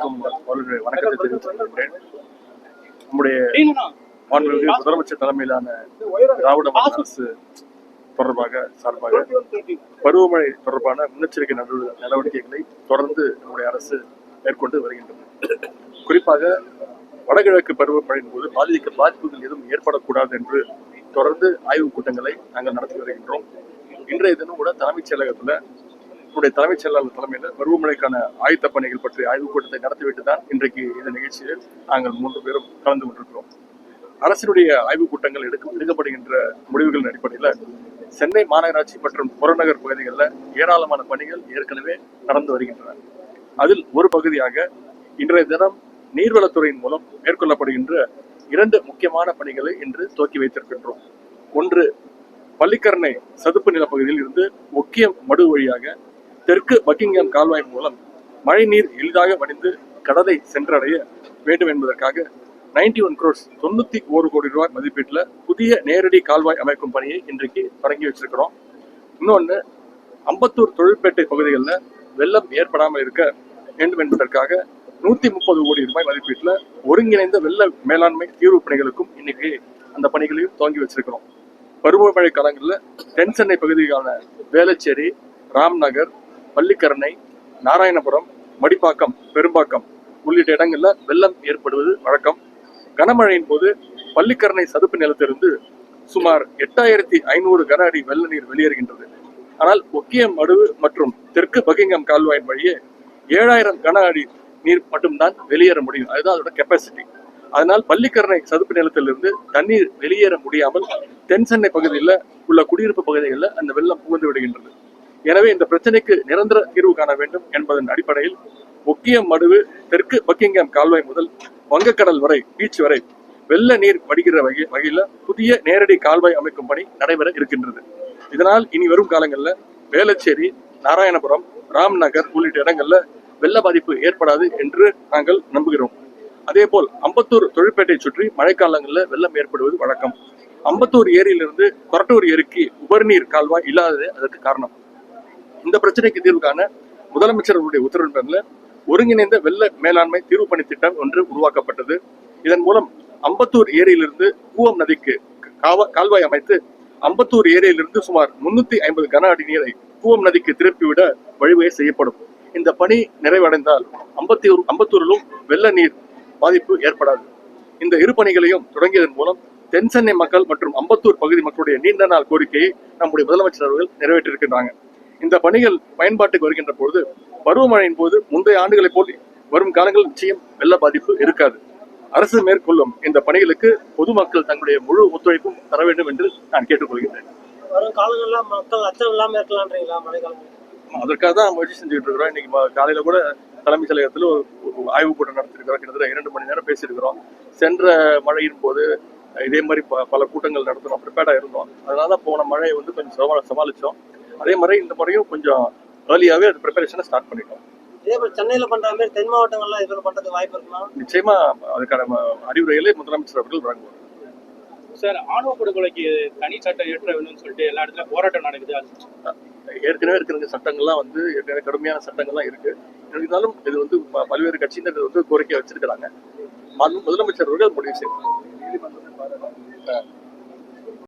அனைவருக்கும் அவர்களுடைய வணக்கத்தை தெரிவித்துக் கொள்கிறேன் நம்முடைய மாண்புமிகு முதலமைச்சர் தலைமையிலான திராவிட அரசு தொடர்பாக சார்பாக பருவமழை தொடர்பான முன்னெச்சரிக்கை நடவ- நடவடிக்கைகளை தொடர்ந்து நம்முடைய அரசு மேற்கொண்டு வருகின்றது. குறிப்பாக வடகிழக்கு பருவமழையின் போது பாதிக்க பாதிப்புகள் எதுவும் ஏற்படக்கூடாது என்று தொடர்ந்து ஆய்வுக் கூட்டங்களை நாங்கள் நடத்தி வருகின்றோம். இன்றைய தினம் கூட தலைமைச் செயலகத்துல நம்முடைய தலைமைச் செயலாளர் தலைமையில் பருவமழைக்கான ஆயத்த பணிகள் பற்றிய ஆய்வுக் கூட்டத்தை நடத்திவிட்டு தான் இன்றைக்கு இந்த நிகழ்ச்சியில் நாங்கள் மூன்று பேரும் கலந்து கொண்டிருக்கிறோம். அரசினுடைய ஆய்வுக் கூட்டங்கள் எடுக்க எடுக்கப்படுகின்ற முடிவுகளின் அடிப்படையில் சென்னை மாநகராட்சி மற்றும் புறநகர் பகுதிகளில் ஏராளமான பணிகள் ஏற்கனவே நடந்து வருகின்றன. அதில் ஒரு பகுதியாக இன்றைய தினம் நீர்வளத்துறையின் மூலம் மேற்கொள்ளப்படுகின்ற இரண்டு முக்கியமான பணிகளை இன்று துவக்கி வைத்திருக்கின்றோம். ஒன்று பள்ளிக்கரணை சதுப்பு நிலப்பகுதியில் இருந்து முக்கிய மடு வழியாக தெற்கு பக்கிங்ஹாம் கால்வாய் மூலம் மழைநீர் எளிதாக வடிந்து கடலை சென்றடைய வேண்டும் என்பதற்காக 91 ஒன் crores தொண்ணூத்தி ஒரு கோடி ரூபாய் மதிப்பீட்டில் புதிய நேரடி கால்வாய் அமைக்கும் பணியை இன்றைக்கு தொடங்கி வச்சிருக்கிறோம். இன்னொன்று அம்பத்தூர் தொழிற்பேட்டை பகுதிகளில் வெள்ளம் ஏற்படாமல் இருக்க வேண்டும் என்பதற்காக நூத்தி முப்பது கோடி ரூபாய் மதிப்பீட்டில் ஒருங்கிணைந்த வெள்ள மேலாண்மை தீர்வு பணிகளுக்கும் இன்னைக்கு அந்த பணிகளையும் துவங்கி வச்சிருக்கிறோம். பருவமழை காலங்களில் தென் சென்னை பகுதிக்கான வேளச்சேரி ராம்நகர் பள்ளிக்கரணை நாராயணபுரம் மடிப்பாக்கம் பெரும்பாக்கம் உள்ளிட்ட இடங்கள்ல வெள்ளம் ஏற்படுவது வழக்கம். கனமழையின் போது பள்ளிக்கரணை சதுப்பு நிலத்திலிருந்து சுமார் எட்டாயிரத்தி ஐநூறு கன அடி வெள்ள நீர் வெளியேறுகின்றது. ஆனால் ஒக்கிய மடுவு மற்றும் தெற்கு பகிங்கம் கால்வாயின் வழியே ஏழாயிரம் கன அடி நீர் மட்டும்தான் வெளியேற முடியும். அதுதான் அதோட கெப்பாசிட்டி அதனால் பள்ளிக்கரணை சதுப்பு நிலத்திலிருந்து தண்ணீர் வெளியேற முடியாமல் தென் சென்னை பகுதியில் உள்ள குடியிருப்பு பகுதிகளில் அந்த வெள்ளம் புகுந்து விடுகின்றது. எனவே இந்த பிரச்சனைக்கு நிரந்தர தீர்வு காண வேண்டும் என்பதன் அடிப்படையில் முக்கிய மடுவு தெற்கு பக்கிங்ஹாம் கால்வாய் முதல் வங்கக்கடல் வரை பீச் வரை வெள்ள நீர் வடிகிற வகை வகையில புதிய நேரடி கால்வாய் அமைக்கும் பணி நடைபெற இருக்கின்றது. இதனால் இனி வரும் காலங்களில் வேளச்சேரி நாராயணபுரம் ராம்நகர் உள்ளிட்ட இடங்கள்ல வெள்ள பாதிப்பு ஏற்படாது என்று நாங்கள் நம்புகிறோம். அதேபோல் அம்பத்தூர் தொழிற்பேட்டை சுற்றி மழைக்காலங்களில் வெள்ளம் ஏற்படுவது வழக்கம். அம்பத்தூர் ஏரியிலிருந்து கொரட்டூர் ஏரிக்கு உபரிநீர் கால்வாய் இல்லாததே அதற்கு காரணம். இந்த பிரச்சனைக்கு தீர்வு காண முதலமைச்சர் உத்தரவின் பேரில் ஒருங்கிணைந்த வெள்ள மேலாண்மை தீர்வு பணி திட்டம் ஒன்று உருவாக்கப்பட்டது. இதன் மூலம் அம்பத்தூர் ஏரியிலிருந்து கூவம் நதிக்கு காவ- கால்வாய் அமைத்து அம்பத்தூர் ஏரியிலிருந்து சுமார் முன்னூத்தி ஐம்பது கன அடி நீரை கூவம் நதிக்கு திருப்பிவிட வழிவகை செய்யப்படும். இந்த பணி நிறைவடைந்தால் அம்பத்தூர் அம்பத்தூரிலும் வெள்ள நீர் பாதிப்பு ஏற்படாது. இந்த இரு பணிகளையும் தொடங்கியதன் மூலம் தென் சென்னை மக்கள் மற்றும் அம்பத்தூர் பகுதி மக்களுடைய நீண்ட நாள் கோரிக்கையை நம்முடைய முதலமைச்சர் அவர்கள் நிறைவேற்றியிருக்கின்றாங்க. இந்த பணிகள் பயன்பாட்டுக்கு வருகின்ற பொழுது பருவமழையின் போது முந்தைய ஆண்டுகளைப் போல் வரும் காலங்களில் நிச்சயம் வெள்ள பாதிப்பு இருக்காது. அரசு மேற்கொள்ளும் இந்த பணிகளுக்கு பொதுமக்கள் தங்களுடைய முழு ஒத்துழைப்பும் தர வேண்டும் என்று நான் கேட்டுக்கொள்கிறேன் வரும் காலங்கள்ல மக்கள் அச்சம் இல்லாம இருக்கலான்றீங்களா மழைக்காலம்? அதற்காக தான் முயற்சி செஞ்சுட்டு இருக்கிறோம். இன்னைக்கு காலையில கூட தலைமைச் செயலகத்தில் ஒரு ஆய்வுக் கூட்டம் நடத்திருக்கிறோம். கிட்டத்தட்ட இரண்டு மணி நேரம் பேசியிருக்கிறோம். சென்ற மழையின் போது இதே மாதிரி பல கூட்டங்கள் நடத்தணும் ப்ரிப்பேர்டா இருந்தோம். அதனால தான் போன மழையை வந்து கொஞ்சம் சமா- சமாளிச்சோம். அதே மாதிரி இந்த முறையும் கொஞ்சம் ஏர்லியாவே அது ப்ரிப்பரேஷனை ஸ்டார்ட் பண்ணிட்டோம். இதே போல சென்னையில பண்ற மாதிரி தென் மாவட்டங்கள்ல இதுல பண்றதுக்கு வாய்ப்பு இருக்கலாம் நிச்சயமா அதுக்கான அறிவுரைகளை முதலமைச்சர் அவர்கள் வழங்குவார். சார் ஆணவ படுகொலைக்கு தனி சட்டம் ஏற்ற வேணும்னு சொல்லிட்டு எல்லா இடத்துலயும் போராட்டம் நடக்குது அது. ஏற்கனவே இருக்கிற சட்டங்கள்லாம் வந்து ஏற்கனவே கடுமையான சட்டங்கள்லாம் இருக்கு. இருந்தாலும் இது வந்து பல்வேறு கட்சியினர் வந்து கோரிக்கை வச்சிருக்கிறாங்க. மது- முதலமைச்சர் அவர்கள் முடிவு செய்வார்.